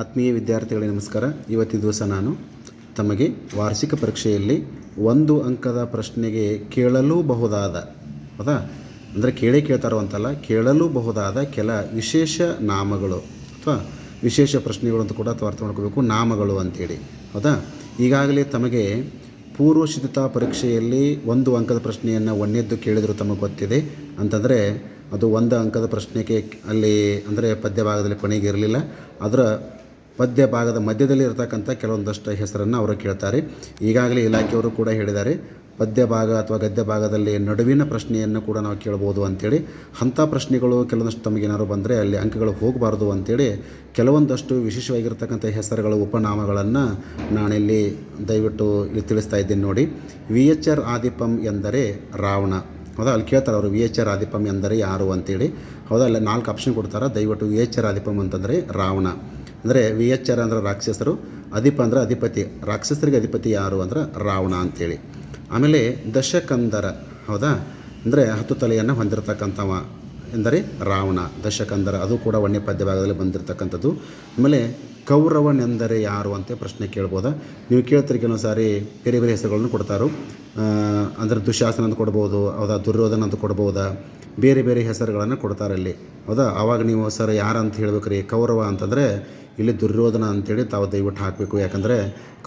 ಆತ್ಮೀಯ ವಿದ್ಯಾರ್ಥಿಗಳಿಗೆ ನಮಸ್ಕಾರ. ಇವತ್ತಿನ ದಿವಸ ನಾನು ತಮಗೆ ವಾರ್ಷಿಕ ಪರೀಕ್ಷೆಯಲ್ಲಿ ಒಂದು ಅಂಕದ ಪ್ರಶ್ನೆಗೆ ಕೇಳಲೂಬಹುದಾದ, ಹೌದಾ? ಅಂದರೆ ಕೇಳೇ ಕೇಳ್ತಾರೋ ಅಂತಲ್ಲ ಕೇಳಲೂಬಹುದಾದ ಕೆಲ ವಿಶೇಷ ನಾಮಗಳು ಅಥವಾ ವಿಶೇಷ ಪ್ರಶ್ನೆಗಳು ಅಂತ ಕೂಡ ಅಥವಾ ಅರ್ಥ ಮಾಡ್ಕೋಬೇಕು. ನಾಮಗಳು ಅಂತೇಳಿ, ಹೌದಾ? ಈಗಾಗಲೇ ತಮಗೆ ಪೂರ್ವ ಸಿದ್ಧತಾ ಪರೀಕ್ಷೆಯಲ್ಲಿ ಒಂದು ಅಂಕದ ಪ್ರಶ್ನೆಯನ್ನು ಒಂದೆದ್ದು ಕೇಳಿದರೂ ತಮಗೆ ಗೊತ್ತಿದೆ. ಅಂತಂದರೆ ಅದು ಒಂದು ಅಂಕದ ಪ್ರಶ್ನೆಗೆ ಅಲ್ಲಿ ಅಂದರೆ ಪದ್ಯ ಭಾಗದಲ್ಲಿ ಕೊನೆಗೆ ಇರಲಿಲ್ಲ. ಅದರ ಪದ್ಯ ಭಾಗದ ಮಧ್ಯದಲ್ಲಿ ಇರತಕ್ಕಂಥ ಕೆಲವೊಂದಷ್ಟು ಹೆಸರನ್ನು ಅವರು ಕೇಳ್ತಾರೆ. ಈಗಾಗಲೇ ಇಲಾಖೆಯವರು ಕೂಡ ಹೇಳಿದ್ದಾರೆ ಪದ್ಯ ಭಾಗ ಅಥವಾ ಗದ್ಯ ಭಾಗದಲ್ಲಿ ನಡುವಿನ ಪ್ರಶ್ನೆಯನ್ನು ಕೂಡ ನಾವು ಕೇಳ್ಬೋದು ಅಂಥೇಳಿ ಅಂಥ ಪ್ರಶ್ನೆಗಳು ಕೆಲವೊಂದಷ್ಟು ತಮಗೇನಾದ್ರು ಬಂದರೆ ಅಲ್ಲಿ ಅಂಕಗಳು ಹೋಗಬಾರ್ದು ಅಂಥೇಳಿ ಕೆಲವೊಂದಷ್ಟು ವಿಶೇಷವಾಗಿರ್ತಕ್ಕಂಥ ಹೆಸರುಗಳ, ಉಪನಾಮಗಳನ್ನು ನಾನಿಲ್ಲಿ ದಯವಿಟ್ಟು ಇಲ್ಲಿ ತಿಳಿಸ್ತಾ ಇದ್ದೀನಿ ನೋಡಿ. ವಿ ಎಚ್ ಆರ್ ಆದಿಪಂ ಎಂದರೆ ರಾವಣ. ಹೌದಾ? ಅಲ್ಲಿ ಕೇಳ್ತಾರೆ ಅವರು ವಿ ಎಚ್ ಆರ್ ಆದಿಪಂ ಎಂದರೆ ಯಾರು ಅಂತೇಳಿ. ಹೌದಾ? ಅಲ್ಲಿ ನಾಲ್ಕು ಆಪ್ಷನ್ ಕೊಡ್ತಾರೆ. ದಯವಿಟ್ಟು ವಿ ಎಚ್ ಆರ್ ಆದಿಪಂ ಅಂತಂದರೆ ರಾವಣ. ಅಂದರೆ ವಿ ಎಚ್ ಆರ್ ಅಂದ್ರೆ ರಾಕ್ಷಸರು, ಅಧಿಪ ಅಂದರೆ ಅಧಿಪತಿ. ರಾಕ್ಷಸರಿಗೆ ಅಧಿಪತಿ ಯಾರು ಅಂದ್ರೆ ರಾವಣ ಅಂತೇಳಿ. ಆಮೇಲೆ ದಶಕಂದರ, ಹೌದಾ? ಅಂದರೆ ಹತ್ತು ತಲೆಯನ್ನು ಹೊಂದಿರತಕ್ಕಂಥವ ಎಂದರೆ ರಾವಣ, ದಶಕಂದರ. ಅದು ಕೂಡ ಒಣ್ಣೆ ಪದ್ಯ ಭಾಗದಲ್ಲಿ ಬಂದಿರತಕ್ಕಂಥದ್ದು. ಆಮೇಲೆ ಕೌರವನೆಂದರೆ ಯಾರು ಅಂತ ಪ್ರಶ್ನೆ ಕೇಳ್ಬೋದಾ? ನೀವು ಕೇಳ್ತೀರಿ ಕೆಲವೊಂದು ಸಾರಿ ಬೇರೆ ಬೇರೆ ಹೆಸರುಗಳನ್ನು ಕೊಡ್ತಾರೋ. ಅಂದರೆ ದುಶಾಸನ ಅಂತ ಕೊಡ್ಬೋದು, ಹೌದಾ, ದುರ್ಯೋಧನ ಅಂತ ಕೊಡ್ಬೋದಾ? ಬೇರೆ ಬೇರೆ ಹೆಸರುಗಳನ್ನು ಕೊಡ್ತಾರೆ ಅಲ್ಲಿ. ಹೌದಾ? ಆವಾಗ ನೀವು ಸರ್ ಯಾರಂತ ಹೇಳ್ಬೇಕು ರೀ ಕೌರವ ಅಂತಂದರೆ ಇಲ್ಲಿ ದುರ್ಯೋಧನ ಅಂತೇಳಿ ತಾವು ದಯವಿಟ್ಟು ಹಾಕಬೇಕು. ಯಾಕಂದರೆ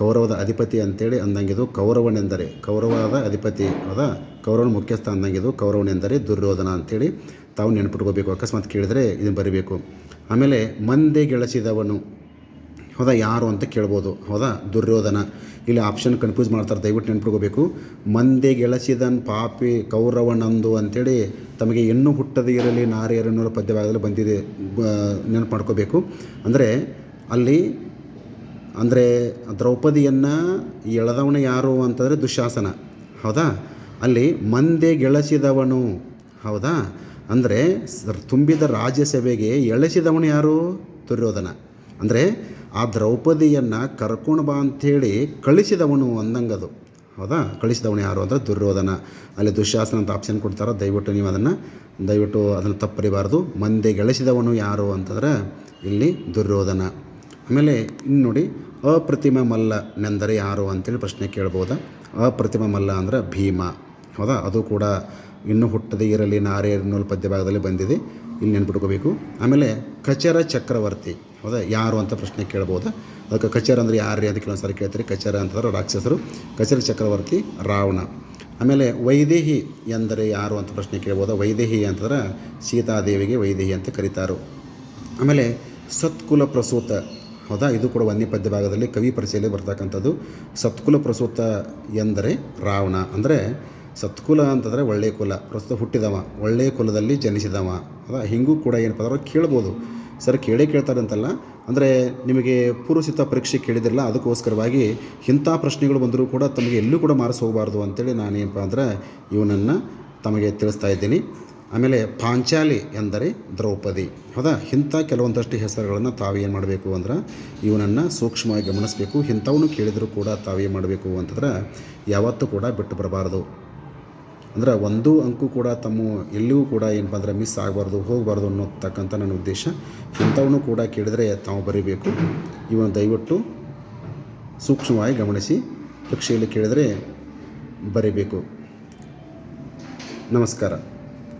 ಕೌರವದ ಅಧಿಪತಿ ಅಂತೇಳಿ ಅಂದಂಗಿದು ಕೌರವನೆಂದರೆ. ಕೌರವದ ಅಧಿಪತಿ, ಹೌದಾ? ಕೌರವನ ಮುಖ್ಯಸ್ಥ ಅಂದಂಗಿದು ಕೌರವನೆಂದರೆ ದುರ್ಯೋಧನ ಅಂತೇಳಿ ತಾವು ನೆನ್ಪಿಟ್ಕೋಬೇಕು. ಅಕಸ್ಮಾತ್ ಕೇಳಿದರೆ ಇದನ್ನು ಬರಿಬೇಕು. ಆಮೇಲೆ ಮಂದೆ ಗೆಳಸಿದವನು. ಹೌದಾ, ಯಾರು ಅಂತ ಕೇಳ್ಬೋದು. ಹೌದಾ, ದುರ್ಯೋಧನ. ಇಲ್ಲಿ ಆಪ್ಷನ್ ಕನ್ಫ್ಯೂಸ್ ಮಾಡ್ತಾರೆ, ದಯವಿಟ್ಟು ನೆನ್ಪಿಟ್ಕೋಬೇಕು. ಮಂದೆ ಗೆಳಸಿದನ್ ಪಾಪಿ ಕೌರವನಂದು ಅಂಥೇಳಿ ತಮಗೆ ಹೆಣ್ಣು ಹುಟ್ಟದೇ ಇರಲಿ, ನಾರಿಯರು ಅನ್ನೋ ಪದ್ಯ ಬಂದಿದೆ. ನೆನಪು ಮಾಡ್ಕೋಬೇಕು ಅಂದರೆ, ಅಲ್ಲಿ, ಅಂದರೆ ದ್ರೌಪದಿಯನ್ನು ಎಳೆದವನ ಯಾರು ಅಂತಂದರೆ ದುಶಾಸನ. ಹೌದಾ, ಅಲ್ಲಿ ಮಂದೆ ಗೆಳಸಿದವನು. ಹೌದಾ, ಅಂದರೆ ತುಂಬಿದ ರಾಜ್ಯಸಭೆಗೆ ಎಳೆಸಿದವನು ಯಾರು? ದುರ್ಯೋಧನ. ಅಂದರೆ ಆ ದ್ರೌಪದಿಯನ್ನು ಕರ್ಕೊಂಡು ಬಾ ಅಂಥೇಳಿ ಕಳಿಸಿದವನು ಅಂದಂಗದು. ಹೌದಾ? ಕಳಿಸಿದವನು ಯಾರು ಅಂದರೆ ದುರ್ಯೋಧನ. ಅಲ್ಲಿ ದುಶ್ಯಾಸನ ಅಂತ ಆಪ್ಷನ್ ಕೊಡ್ತಾರೆ. ದಯವಿಟ್ಟು ನೀವು ಅದನ್ನು, ದಯವಿಟ್ಟು ಅದನ್ನು ತಪ್ಪರಿಬಾರ್ದು ಮಂದೆ ಗೆಳಿಸಿದವನು ಯಾರು ಅಂತಂದ್ರೆ ಇಲ್ಲಿ ದುರ್ಯೋಧನ. ಆಮೇಲೆ ಇನ್ನು ನೋಡಿ, ಅಪ್ರತಿಮ ಮಲ್ಲನೆಂದರೆ ಯಾರು ಅಂತೇಳಿ ಪ್ರಶ್ನೆ ಕೇಳ್ಬೋದಾ? ಅಪ್ರತಿಮ ಮಲ್ಲ ಅಂದರೆ ಭೀಮ. ಹೌದಾ? ಅದು ಕೂಡ ಇನ್ನು ಹುಟ್ಟದೇ ಇರಲಿ ನಾರೇ ಅನ್ನೋ ಪದ್ಯ ಬಂದಿದೆ. ಇಲ್ಲಿ ನೆನ್ಪಿಟ್ಕೋಬೇಕು. ಆಮೇಲೆ ಕಚರ ಚಕ್ರವರ್ತಿ. ಹೌದಾ? ಯಾರು ಅಂತ ಪ್ರಶ್ನೆ ಕೇಳ್ಬೋದು? ಅದಕ್ಕೆ ಕಚರ ಅಂದರೆ ಯಾರು ಅಂತ ಕೆಲವೊಂದು ಕೇಳ್ತಾರೆ. ಕಚರ ಅಂತಂದ್ರೆ ರಾಕ್ಷಸರು. ಕಚರ ಚಕ್ರವರ್ತಿ ರಾವಣ. ಆಮೇಲೆ ವೈದೇಹಿ ಎಂದರೆ ಯಾರು ಅಂತ ಪ್ರಶ್ನೆ ಕೇಳ್ಬೋದು? ವೈದೇಹಿ ಅಂತಂದ್ರೆ ಸೀತಾದೇವಿಗೆ ವೈದೇಹಿ ಅಂತ ಕರೀತಾರು. ಆಮೇಲೆ ಸತ್ಕುಲ ಪ್ರಸೂತ. ಹೌದಾ? ಇದು ಕೂಡ ಒಂದೇ ಪದ್ಯ ಭಾಗದಲ್ಲಿ ಕವಿ ಪರಿಚಯಲ್ಲಿ ಬರ್ತಕ್ಕಂಥದ್ದು. ಸತ್ಕುಲ ಪ್ರಸೂತ ಎಂದರೆ ರಾವಣ. ಅಂದರೆ ಸತ್ಕುಲ ಅಂತಂದರೆ ಒಳ್ಳೆಯ ಕುಲ, ಪ್ರಸ್ತುತ ಹುಟ್ಟಿದವ ಒಳ್ಳೆಯ ಕುಲದಲ್ಲಿ ಜನಿಸಿದವ. ಅದ ಹಿಂಗೂ ಕೂಡ ಏನಪ್ಪ ಅಂದ್ರೆ ಕೇಳ್ಬೋದು. ಸರ್ ಕೇಳೇ ಕೇಳ್ತಾರೆ ಅಂತಲ್ಲ ಅಂದರೆ ನಿಮಗೆ ಪೂರ್ವಸಿತ ಪರೀಕ್ಷೆ ಕೇಳಿದಿರಲ್ಲ, ಅದಕ್ಕೋಸ್ಕರವಾಗಿ ಇಂಥ ಪ್ರಶ್ನೆಗಳು ಬಂದರೂ ಕೂಡ ತಮಗೆ ಎಲ್ಲೂ ಕೂಡ ಮಾರ್ಕ್ಸ್ ಹೋಗಬಾರ್ದು ಅಂತೇಳಿ ನಾನೇನಪ್ಪ ಅಂದ್ರೆ ಇವನನ್ನು ತಮಗೆ ತಿಳಿಸ್ತಾ ಇದ್ದೀನಿ. ಆಮೇಲೆ ಪಾಂಚಾಲಿ ಎಂದರೆ ದ್ರೌಪದಿ. ಹೌದಾ ಇಂಥ ಕೆಲವೊಂದಷ್ಟು ಹೆಸರುಗಳನ್ನು ತಾವೇನು ಮಾಡಬೇಕು ಅಂದ್ರೆ ಇವನನ್ನು ಸೂಕ್ಷ್ಮವಾಗಿ ಗಮನಿಸಬೇಕು. ಇಂಥವನು ಕೇಳಿದರೂ ಕೂಡ ತಾವೇನು ಮಾಡಬೇಕು ಅಂತಂದ್ರೆ ಯಾವತ್ತೂ ಕೂಡ ಬಿಟ್ಟು ಬರಬಾರ್ದು. ಅಂದ್ರೆ ಒಂದು ಅಂಕು ಕೂಡ ತಮ್ಮ ಎಲ್ಲಿಯೂ ಕೂಡ ಏನಪ್ಪ ಅಂದ್ರೆ ಮಿಸ್ ಆಗಬಾರ್ದು, ಹೋಗಬಾರ್ದು ಅನ್ನೋತಕ್ಕಂಥ ನನ್ನ ಉದ್ದೇಶ. ಇಂಥವನ್ನೂ ಕೂಡ ಕೇಳಿದರೆ ತಾವು ಬರೀಬೇಕು. ಇವನು ದಯವಿಟ್ಟು ಸೂಕ್ಷ್ಮವಾಗಿ ಗಮನಿಸಿ ಪರೀಕ್ಷೆಯಲ್ಲಿ ಕೇಳಿದರೆ ಬರೀಬೇಕು. ನಮಸ್ಕಾರ.